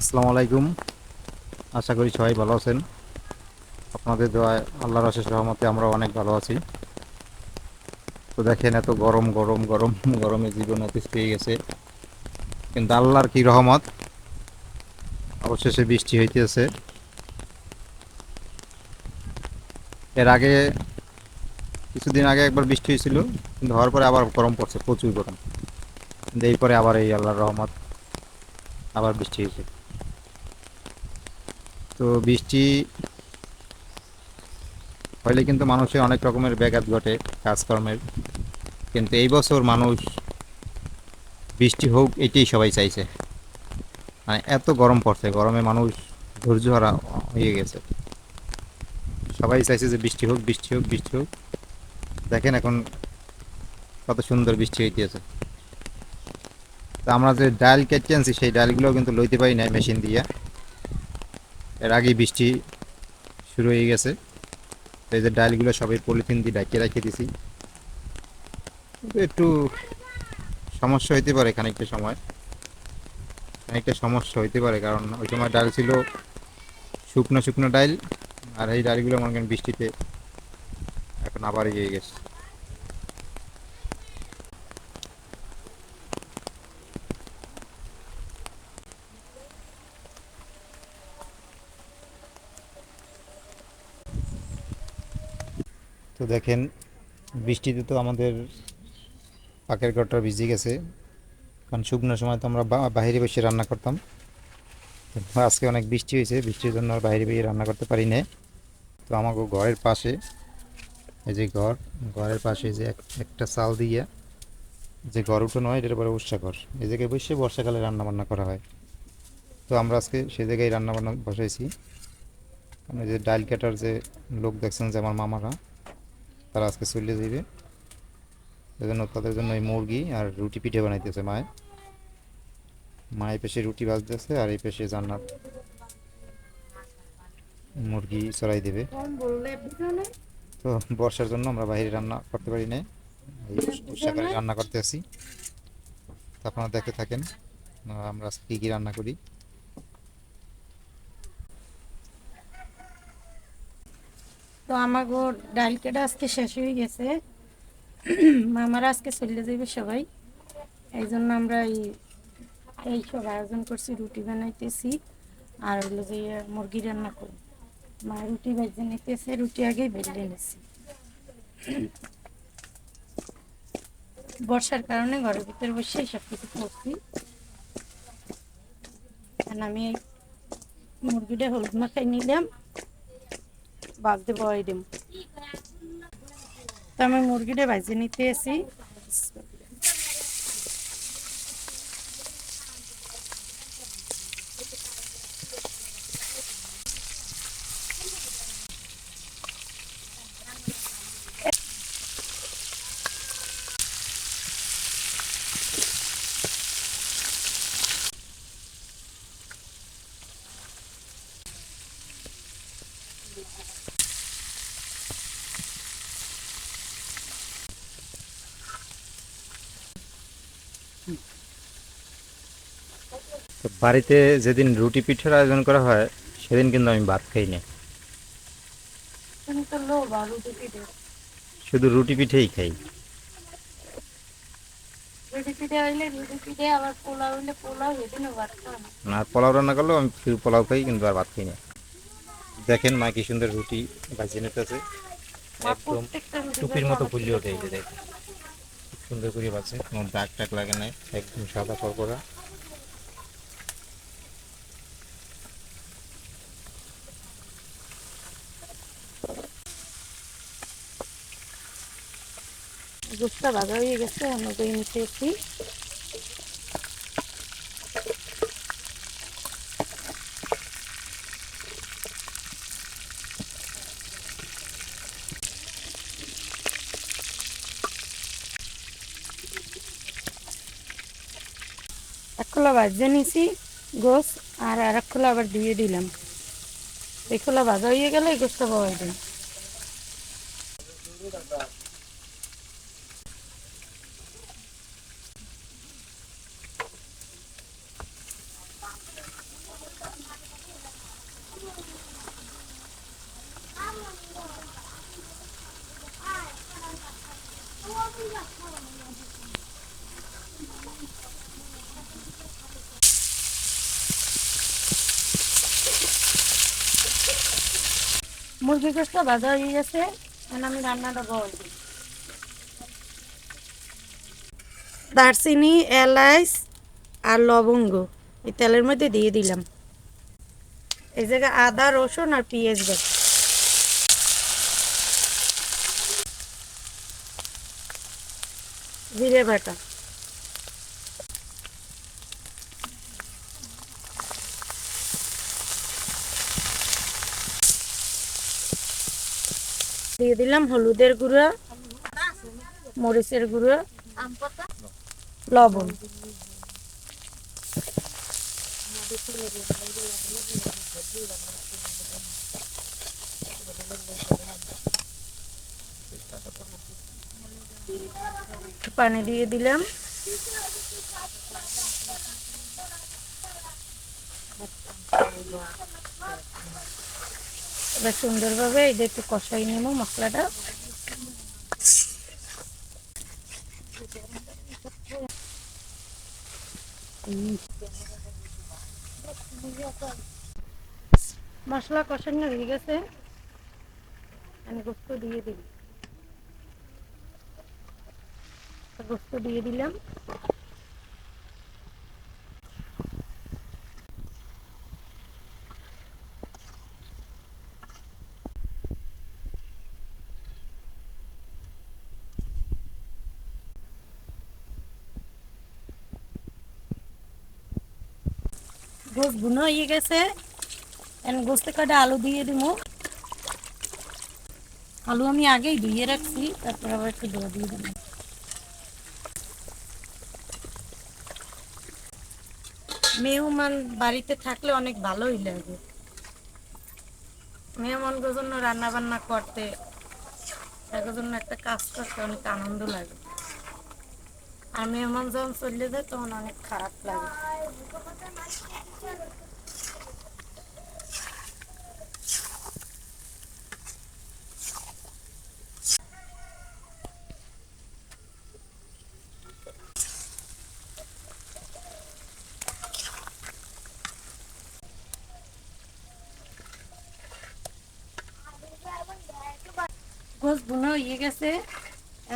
আসসালামু আলাইকুম। আশা করি সবাই ভালো আছেন। আপনাদের দোয়ায় আল্লাহর অশেষ রহমতে আমরা অনেক ভালো আছি। তো দেখেন এত গরম গরম গরম, গরমে জীবন অতিস পেয়ে গেছে। কিন্তু আল্লাহর কি রহমত? অবশেষে বৃষ্টি হইতেছে। এর আগে, কিছুদিন আগে একবার বৃষ্টি হয়েছিল কিন্তু হওয়ার পরে আবার গরম পড়ছে, প্রচুর গরম। কিন্তু এই পরে আবার এই আল্লাহর রহমত আবার বৃষ্টি হয়েছে তো বৃষ্টি হইলে কিন্তু মানুষের অনেক রকমের ব্যাঘাত ঘটে কাজকর্মের। কিন্তু এই বছর মানুষ বৃষ্টি হোক, এটাই সবাই চাইছে। মানে এত গরম পড়ছে, গরমে মানুষ ধৈর্য হারা হয়ে গেছে। সবাই চাইছে যে বৃষ্টি হোক বৃষ্টি হোক বৃষ্টি হোক। দেখেন এখন কত সুন্দর বৃষ্টি হইতেছে। তো আমরা যে ডাল কেটে আনছি, সেই ডালগুলো কিন্তু লইতে পারি না মেশিন দিয়ে। এর আগেই বৃষ্টি শুরু হয়ে গেছে। এই যে ডালগুলো সবাই পলিথিন দিয়ে ডাকিয়ে রাখিয়ে দিছি। একটু সমস্যা হইতে পারে খানিকটা সময়। খানিকটা সমস্যা হইতে পারে কারণ ওই সময় ডাল ছিল শুকনো শুকনো ডাল, আর এই ডালগুলো মনে করেন বৃষ্টিতে এখন আবার ইয়ে গেছে। তো দেখেন, বৃষ্টিতে তো আমাদের পাকের ঘরটা ভিজে গেছে। কারণ শুকনো সময় তো আমরা বাইরে বসে রান্না করতাম। আজকে অনেক বৃষ্টি হয়েছে, বৃষ্টির জন্য আর বাইরে বেরিয়ে রান্না করতে পারি না তো আমাকে ঘরের পাশে, এই যে ঘর, ঘরের পাশে যে এক- একটা চাল দিয়ে যে ঘর উঠোনো হয়, এটার পরে উৎসা ঘর। এই জায়গায় বসে বর্ষাকালে রান্নাবান্না করা হয়। তো আমরা আজকে সে জায়গায় রান্নাবান্না বসাইছি। কারণ এই যে ডাল কাটার যে লোক দেখছেন যে আমার মামারা তারা আজকে চলে যাবে সেজন্য তাদের জন্য এই মুরগি আর রুটি পিঠে বানাইতেছে মায় মা এই পেশে রুটি বাজতেছে আর এই পেশে জান্নাত মুরগি চড়াই দেবে। তো বর্ষার জন্য আমরা বাইরে রান্না করতে পারি না এই রান্না করতে আসি। আপনারা দেখতে থাকেন, আমরা আজকে কী কী রান্না করি। তো আমাগো ডাল কেটে আজকে শেষ হয়ে গেছে। মামারা আজকে চলে যাবে সবাই। এই জন্য আমরা এই এই সব আয়োজন করছি, রুটি বানাইতেছি। আর হলো যে মুরগি রান্না করি মা রুটি ভেজে নিতেছে, রুটি আগেই বেলে নিছি। বর্ষার কারণে ঘরের ভিতরে বসে সব কিছু করছি আমি মুরগিটা হলুদ মাখাই নিলাম। বাজতে বয় দিম তো আমি মুরগিটা ভাজে নিতে এসি তো বাড়িতে যেদিন রুটি পিঠার আয়োজন করা হয় সেদিন কিন্তু আমি ভাত খাই না। শুধু রুটি পিঠেই খাই। না। আর পোলাও রান্না করলেও আমি শুধু পোলাও খাই কিন্তু আর ভাত খাই না। দেখেন মা কি সুন্দর রুটি ভাজিয়ে নিতেছে। একদম টুপির মতো ফুলিয়ে ওঠে এই যে দেখেন। সুন্দর করে বাজছে কোনো দাগ টাগ লাগে না একদম সাদা করা গোসটা ভাজা হয়ে গেছে আমি দই নিতে এসি এক খোলা ভাজে নিছি গোস আর আর খোলা আবার দিয়ে দিলাম। এই খোলা ভাজা হয়ে গেলে এই গোসটা পাওয়া দিন মুরগি গোস্ত ভাজা হয়ে গেছে, এখন আমি রান্নাটা বল দারচিনি এলাচ আর লবঙ্গ, এই তেলের মধ্যে দিয়ে দিলাম। এই জায়গায় আদা, রসুন আর পেঁয়াজ দেব জিরে ভাটা দিয়ে দিলাম হলুদের গুঁড়ো মরিচের গুঁড়ো লবণ। একটু পানি দিয়ে দিলাম। এবার সুন্দরভাবে এই যে একটু কষাই নেব মশলাটা। মশলা কষানো হয়ে গেছে। আমি গোস্ত দিয়ে দিই গোস্ত দিয়ে দিলাম। গোস ভুনো হয়ে গেছে। গোস্তে কাটে আলু দিয়ে দিব। আলু আমি আগেই ধুয়ে রাখছি, তারপর আবার একটু ধোয়া দিয়ে দিলাম মেহমান বাড়িতে থাকলে অনেক ভালোই লাগে। মেহমানদের জন্য রান্না বান্না করতে তাদের জন্য একটা কাজ করতে অনেক আনন্দ লাগে। আর মেহমান যখন চলে যায় তখন অনেক খারাপ লাগে। গোস বুনো ইয়ে গেছে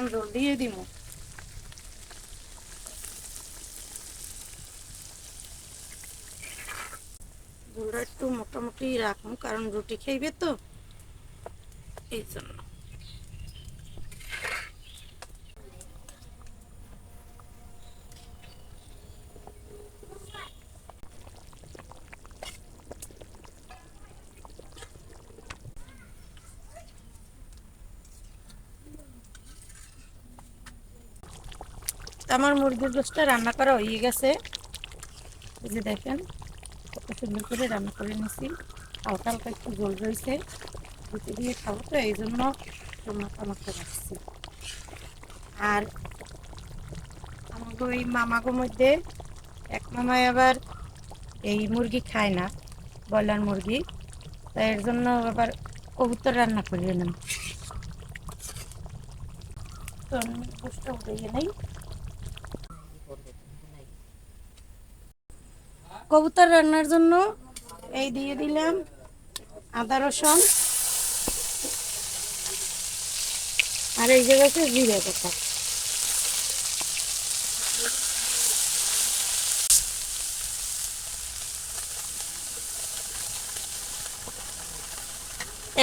জল দিয়ে দিব ঝোলটা একটু মোটামুটি রাখুন কারণ রুটি খাইবে তো এই জন্য আমার মুরগির গোষ্ঠটা রান্না করা হয়ে গেছে। যে দেখেন, কত সুন্দর করে রান্না করে নিছি। হালকা হালকা একটু জল রয়েছে, রুটি দিয়ে খাব তো, এই জন্য মাথা মাথা রাখছি। আর ওই মামাগো মধ্যে এক মামায় আবার এই মুরগি খায় না, ব্রয়লার মুরগি। তাই এর জন্য আবার কবুতর রান্না করে নিলাম। তো গোষ্ঠটা উঠে নেই। কবুতর রান্নার জন্য এই দিয়ে দিলাম আদা রসুন আর এই জায়গাতে জিরে কথা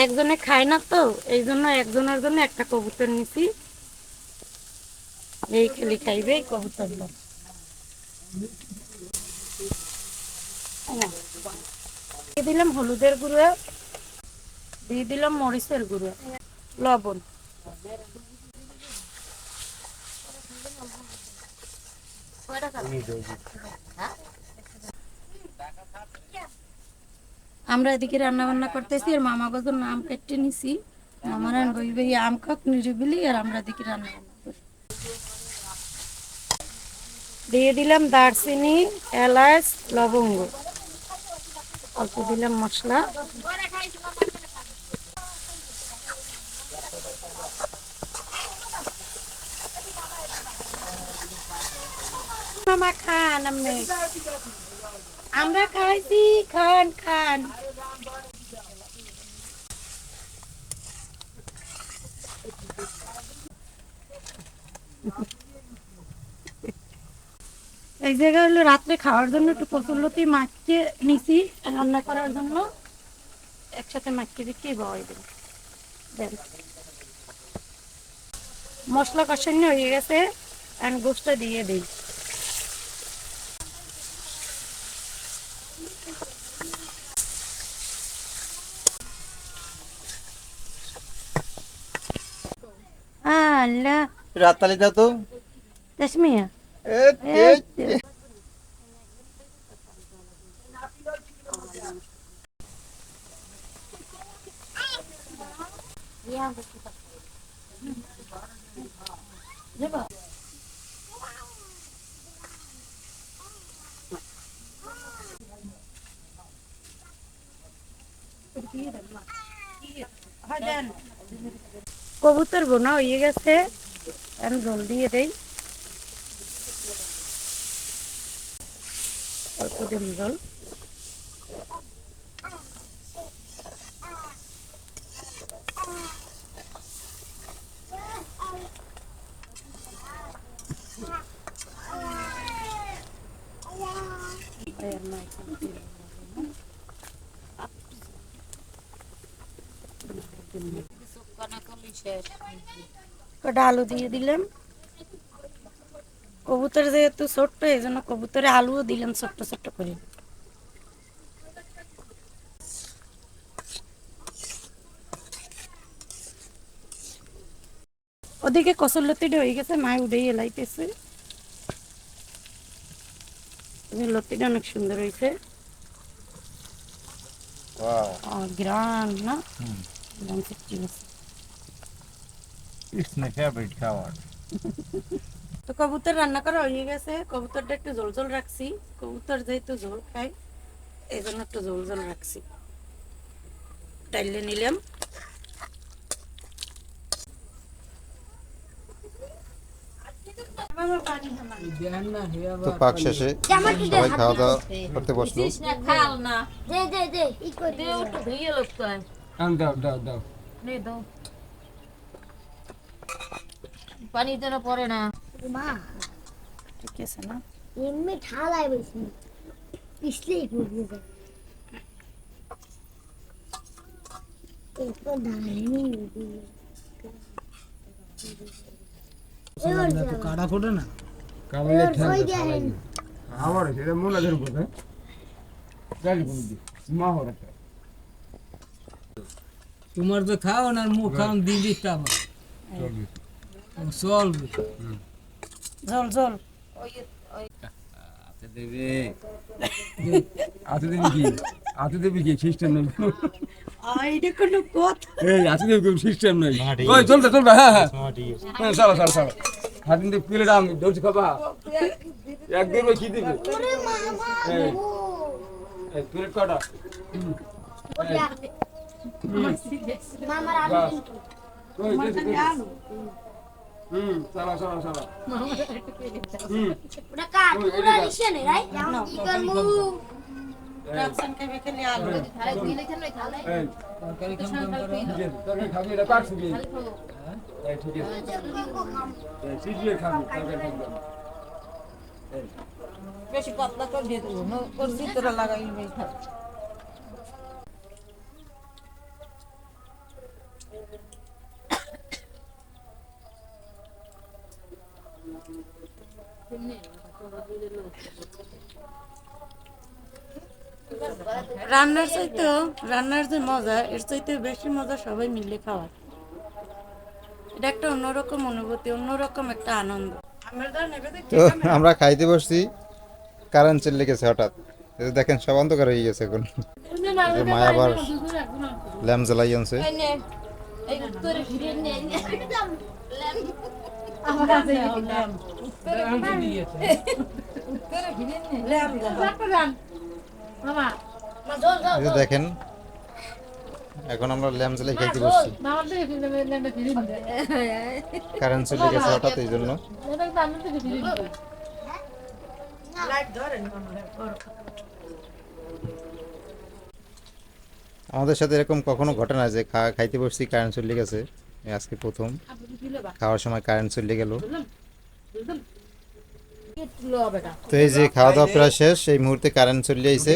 একজনে খায় না তো, এই জন্য একজনের জন্য একটা কবুতর নিছি। এই খালি খাইবে এই কবুতরটা দিয়ে দিলাম হলুদের গুঁড়ো, দিয়ে দিলাম মরিচের গুঁড়ো, লবণ। আমরা এদিকে রান্না বান্না করতেছি, আর মামা গজর নাম কেটে নিছি। আমার বই বই, আম খাক নিরিবিলি, আর আমরা এদিকে রান্না দিয়ে দিলাম দারচিনি, এলাচ, লবঙ্গ। অল্প দিলাম মশলা। মামা খান আমি আমরা খাইছি খান খান। এই জায়গা হলো রাত্রে খাওয়ার জন্য একটু কচুরলতি মাখিয়ে নিছি রান্না করার জন্য। একসাথে মাখিয়ে রেখে বয় দেন। দেন। মশলা কষানো হয়ে গেছে আর গোষ্ঠটা দিয়ে দিই। আল্লাহ। রাতালি দাও তো। রেশমিয়া কবুতর বোনা হয়ে গেছে আমি জল দিয়ে দেই অল্প দিন জল কটা আলু দিয়ে দিলাম কবুতর যেহেতু ছোট্ট এই জন্য কবুতরে আলুও দিলাম ছোট্ট ছোট্ট করে। ওদিকে কসর লতিটা হয়ে গেছে মায় উঠেই এলাইতেছে। লতিটা অনেক সুন্দর হয়েছে। গ্রান না? It's my favorite তো কবুতর রান্না করা হয়ে গেছে। কবুতরটা একটু জল জল রাখছি। কবুতর যেহেতু ঝোল খায় এই জন্য একটু ঝোল ঝোল রাখছি। ডাইলে নিলাম। তো পাক শেষে সবাই খাওয়া দাওয়া করতে বসল। পানি যেন পড়ে না। মা ঠিক আছে না এমনি ঠালায় বসি পিছলেই পড়বে যায় এরপর দাঁড়ায়নি এবার যাব। কাটা ফোটে না এবার ওই দেখেন আবার সেটা মনে ধরবো হ্যাঁ গাড়ি ফোন দি মা হরে তোমার তো খাও না মুখ খাও দিদি আমার চলবে ঝোল ঝোল আতে দেবে। কি? আতে দেবে কি? সিস্টেম নেই। এইটা কোনো কথা। এই আতে দেবে কোনো সিস্টেম নেই। ওই চলতে চলবে হ্যাঁ হ্যাঁ। হ্যাঁ চলো চলো চলো। হাতিন দিয়ে প্লেট আমি দৌড়ছি খাবা একদিন ওই কি দিবে? এই এই প্লেট কটা? মামার কিন্তু। ওই যে হুম চলো চলো চলো হুম। ওটা কাট ওরা নিশে নেই রাই কি করমু রাখছেন খাইবে খালি আলু। খালে দিলে কেন খালে এই। তরকারি খাও তরকারি খাবি। এটা কাটছি কি এই ঠিক আছে। এই সিজিয়ে খাবি তরকারি খাবি। বেশি পাতলা করে দিয়ে দেবো না? ওর ভিতরে লাগাই বেশ রান্নার চাইতে রান্নার যে মজা এর চাইতে বেশি মজা সবাই মিলে খাওয়ার এটা একটা অন্যরকম অনুভূতি অন্যরকম একটা আনন্দ তো আমরা খাইতে বসছি কারেন্ট চলে গেছে হঠাৎ দেখেন সব অন্ধকার হয়ে গেছে এখন মায়া আবার ল্যাম্প জ্বালাই আনছে দেখেন, এখন আমরা ল্যাম্প জ্বালাই খাইতে বসছি। কারেন্ট চলে গেছে হঠাৎ এই জন্য। আমাদের সাথে এরকম কখনো ঘটে না যে খাইতে বসছি কারেন্ট চলে গেছে আজকে প্রথম। খাওয়ার সময় কারেন্ট চলে গেল। তো এই যে খাওয়া দাওয়া প্রায় শেষ এই মুহূর্তে কারেন্ট চলে আইছে।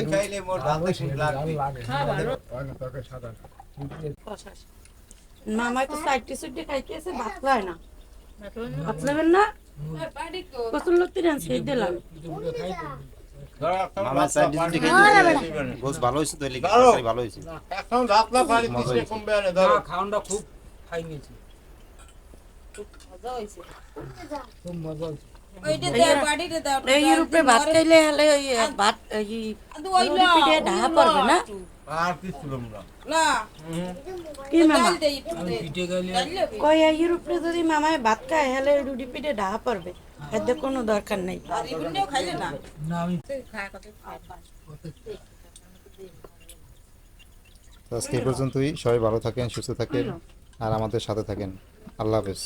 মামাই তো সাইডটি সুইডটি খাইতেছে ভাত খায় না। ভাত না? লতি রান সেই দিলাম। মামা ভালো হয়েছে তো ভালো হয়েছে এখন রাত না পারি। কমবে না ধরো খুব খাই নিয়েছি খুব মজা হয়েছে। এই রূপে যদি মামায় ভাত খায় হলে রুটি পিঠে পড়বে। এতে কোনো দরকার নেই। আর এগুলোও খাইলে না? না আমি তো আজকে এই পর্যন্তই। সবাই ভালো থাকেন সুস্থ থাকেন। আর আমাদের সাথে থাকেন। আল্লাহ হাফেজ।